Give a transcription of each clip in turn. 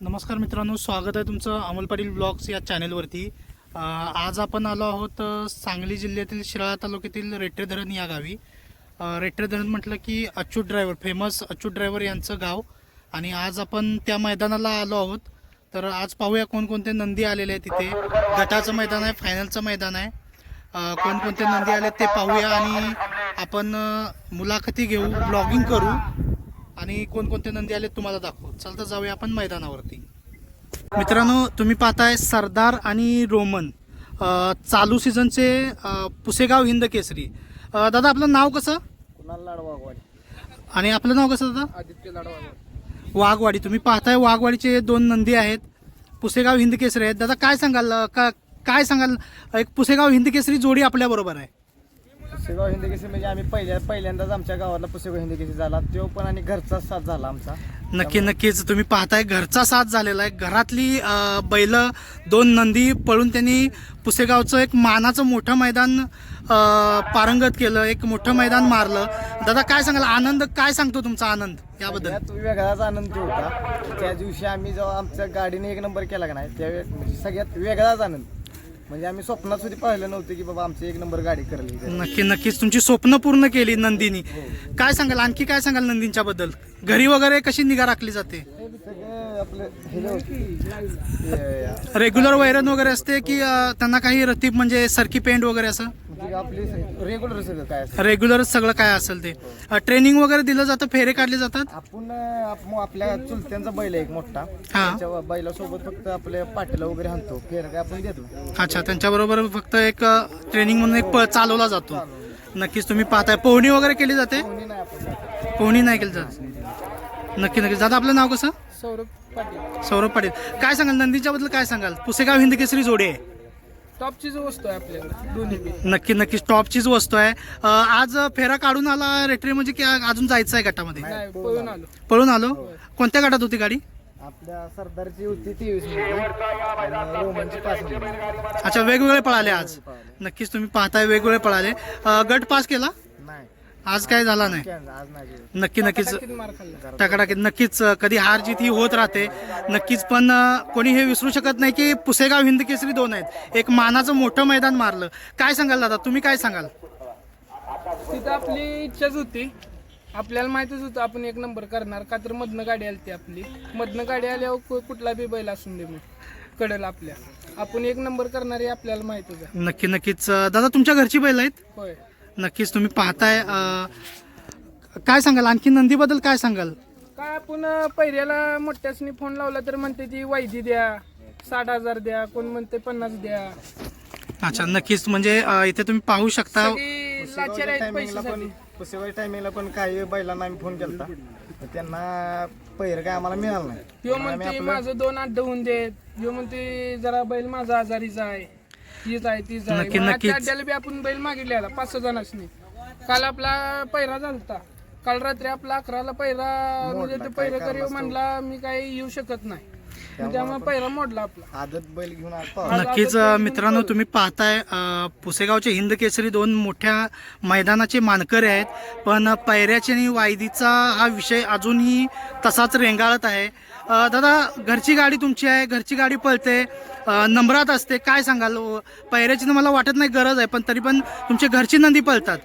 नमस्कार मित्रांनो स्वागत आहे तुमचं अमोल पाटील ब्लॉग्स या चॅनेलवरती. आज आपण आलो आहोत सांगली जिल्ह्यातील शिराळा तालुक्यातील रेट्रे धरण या गावी. रेट्रे धरण म्हटलं की Achyut driver famous Achyut driver यांचं गाव. आणि आज आपण त्या मैदानाला आलो आहोत. तर आज पाहूया कोणकोणते नंदी आलेले आहेत तिथे. गटाचं मैदान आहे फायनलचं मैदान आहे. कोणकोणते नंदी आले ते पाहूया आणि आपण मुलाखती घेऊ ब्लॉगिंग करू. आणि कोणकोणते नंदी आले तुम्हाला दाखवू. चल तर जाऊया आपण मैदानावरती. मित्रांनो तुम्ही पाहताय सरदार आणि रोमन चालू सीझनचे पुसेगाव हिंद केसरी. दादा आपलं नाव कसं? आणि आपलं नाव कसं दादा? आदित्य वाघवाडी. तुम्ही पाहताय वाघवाडीचे दोन नंदी आहेत पुसेगाव हिंद केसरी आहेत. दादा काय सांगाल का काय सांगाल एक पुसेगाव हिंद केसरी जोडी आपल्या बरोबर आहे? पुसेगाव हिंदी केसी म्हणजे आम्ही पहिल्या पहिल्यांदाच आमच्या गावातला पुसेगाव हिंदी केसी झाला. तो पण आणि घरचाच साथ झाला आमचा. नक्की नक्कीच तुम्ही पाहताय घरचा साथ झालेला आहे. घरातली बैल दोन नंदी पळून त्यांनी पुसेगावचं एक मानाचं मोठं मैदान पारंगत केलं एक मोठं मैदान मारलं. दादा काय सांगाल? आनंद काय सांगतो तुमचा आनंद याबद्दल? यात वेगळाच आनंद होता. त्या दिवशी आम्ही जेव्हा आमच्या गाडीने एक नंबर केला का नाही त्यावेळी म्हणजे सगळ्यात वेगळाच आनंद. म्हणजे आम्ही स्वप्नात सुद्धा पाहिलं नव्हतं की बाबा आमची एक नंबर गाडी करेल ही. नक्की नक्कीच. तुमची स्वप्न पूर्ण केली नंदीनी. काय सांगाल? आणखी काय सांगाल नंदींच्या बद्दल? घरी वगैरे कशी निगा राखली जाते? हे हे, रेग्युलर वैरन वगैरे असते की अ, त्यांना काही रतीब म्हणजे सरकी पेंट वगैरे असं? आपली रेग्युलर सगळं काय असतं रेग्युलर सगळं काय असेल ते. ट्रेनिंग वगैरे दिलं जातं फेरे काढले जातात? आपण आप- आपल्या चुलत्यांचा बैल आहे एक मोठा. हा. त्याच्या बैलासोबत फक्त आपले पाटीला वगैरे हाणतो. फेर काय आपण देतो अच्छा त्यांच्याबरोबर फक्त एक ट्रेनिंग म्हणून एक प- चालवला जातो. नक्कीच तुम्ही पाहताय. पोहणी वगैरे केली जाते? कोणी नाही आपण पोहणी नाही केली जात. नक्की नक्की. दादा आपलं नाव कसं? सौरभ पाटील. सौरभ पाटील. काय सांगाल? नंदीच्या बद्दल काय सांगाल? पुसेगाव हिंद केसरी जोडी आहे. टॉपचीच वस्तू आहे आपल्याकडे दोन्ही बी. नक्की नक्कीच टॉपचीच वस्तू आहे. अं, आज फेरा काढून आला रेट्रे म्हणजे की अजून जायचं आहे गटामध्ये? नाही पळून आलो. पळून आलो? कोणत्या गटात होती गाडी? आपल्या सरदारची होती तेवीसमध्ये. आणि रोमनची पाच मध्ये. अच्छा वेगवेगळे पळाले आज. नक्कीच तुम्ही पाहताय वेगवेगळे पळाले. अं, गट पास केला? नाही. आज काय झाला नाही. नक्की नक्कीच टाकाटाकीत नक्कीच कधी हार जीत ही होत राहते. नक्कीच पण कोणी हे विसरू शकत नाही की पुसेगाव हिंद केसरी दोन आहेत. एक मानाचं मोठं मैदान मारलं. काय सांगाल दादा? तुम्ही काय सांगाल? तिथं आपली इच्छाच होती. आपल्याला माहितच होतं आपण एक नंबर करणार का तर मधनं गाडी आली ती आपली. मधनं गाडी आल्यावर कुठला बी बैल असून दे मग. कडेल आपल्या. आपण एक नंबर करणार हे आपल्याला माहितच आहे. नक्की नक्कीच. दादा तुमच्या घरची बैल आहेत? होय. नक्कीच तुम्ही पाहताय. अ, काय सांगाल? आणखी नंदीबद्दल काय सांगाल? काय आपण पहिल्याला मोठ्यासनी फोन लावला तर म्हणते ती वायदी द्या साठ हजार द्या कोण म्हणते पन्नास द्या. अच्छा नक्कीच. म्हणजे अ, इथे तुम्ही पाहू शकता. सगळी लाचार आहेत टायमिंगला पण पैशासाठी पुसेगावच्या टायमिंगला पण काही बैलांना आम्ही फोन केला त्यांना पहिलं काय आम्हाला मिळालं नाही. ह्यो म्हणते माझं दोन अड्ड होऊन देत. ह्यो म्हणते जरा बैल माझा आजारीचा आहे. हीच आहे तीच आहे. नक्की- मग नक्कीच. आजच्या अड्ड्याला बी आपण बैल मागितलेला पाच सहा जणांनी काल आपला पैरा झालता काल रात्री आपला अकराला पैरा म्हणजे ते पैरा करी म्हणला मी काही येऊ शकत नाही. त्यामुळे पैरा मोडला आपला. आदत बैल घेऊन आज पाहू नक्कीच अ, मित्रांनो तुम्ही पाहताय अ, पुसेगावचे हिंद केसरी दोन मोठ्या मैदानाचे मानकरी आहेत. पण पैऱ्याचे आणि वायदीचा हा विषय अजूनही तसाच रेंगाळत आहे. अ, दादा घरची गाडी तुमची आहे घरची गाडी पळते अ, नंबरात असते. काय सांगाल? पैऱ्याची तर मला वाटत नाही गरज आहे पण तरी पण तुमची घरची नंदी पळतात.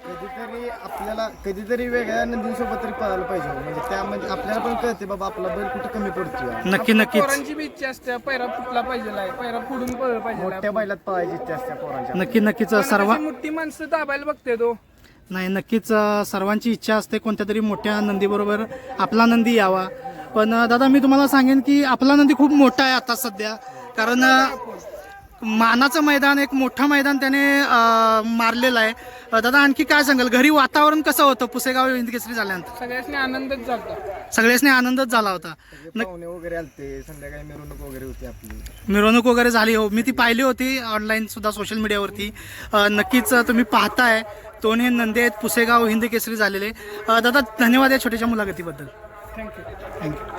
आपल्याला कधीतरी वेगळ्या नंदीसोबत तरी पळायला पाहिजे म्हणजे त्यामध्ये आपल्याला पण कळते बाबा आपला बैल कुठे कमी पडतोय. नक्की नक्कीच. पोरांची बी इच्छा असते पैरा फुटला पाहिजे पैरा फुडून पळलं पाहिजे मोठ्या बैलात पळायची इच्छा असते पोरांच्या नक्की नक्कीच. सर्व मोठी माणसं दाबायला बघते तो. नाही नक्कीच अ, सर्वांची इच्छा असते कोणत्या तरी मोठ्या नंदीबरोबर आपला नंदी यावा. पण अ, दादा मी तुम्हाला सांगेन की आपला नंदी खूप मोठा आहे आता सध्या. कारण अ, मानाचं मैदान एक मोठं मैदान त्याने अ, मारलेलं आहे. दादा आणखी काय सांगाल? घरी वातावरण कसं होतं? पुसेगाव हिंदकेसरी झाल्यानंतर. सगळ्यांनी आनंदच झाला सगळ्यासनी आनंदच झाला होता. पाहुणे वगैरे आलते. संध्याकाळी मिरवणूक वगैरे होती आपली. मिरवणूक वगैरे झाली. हो मी ती पाहिली होती ऑनलाईन सुद्धा सोशल मीडियावरती अ, नक्कीच तुम्ही पाहताय. दोन्ही नंदी आहेत. पुसेगाव हिंद केसरी झालेले. अ, दादा धन्यवाद या छोट्याशा मुलाखतीबद्दल. Thank you thank you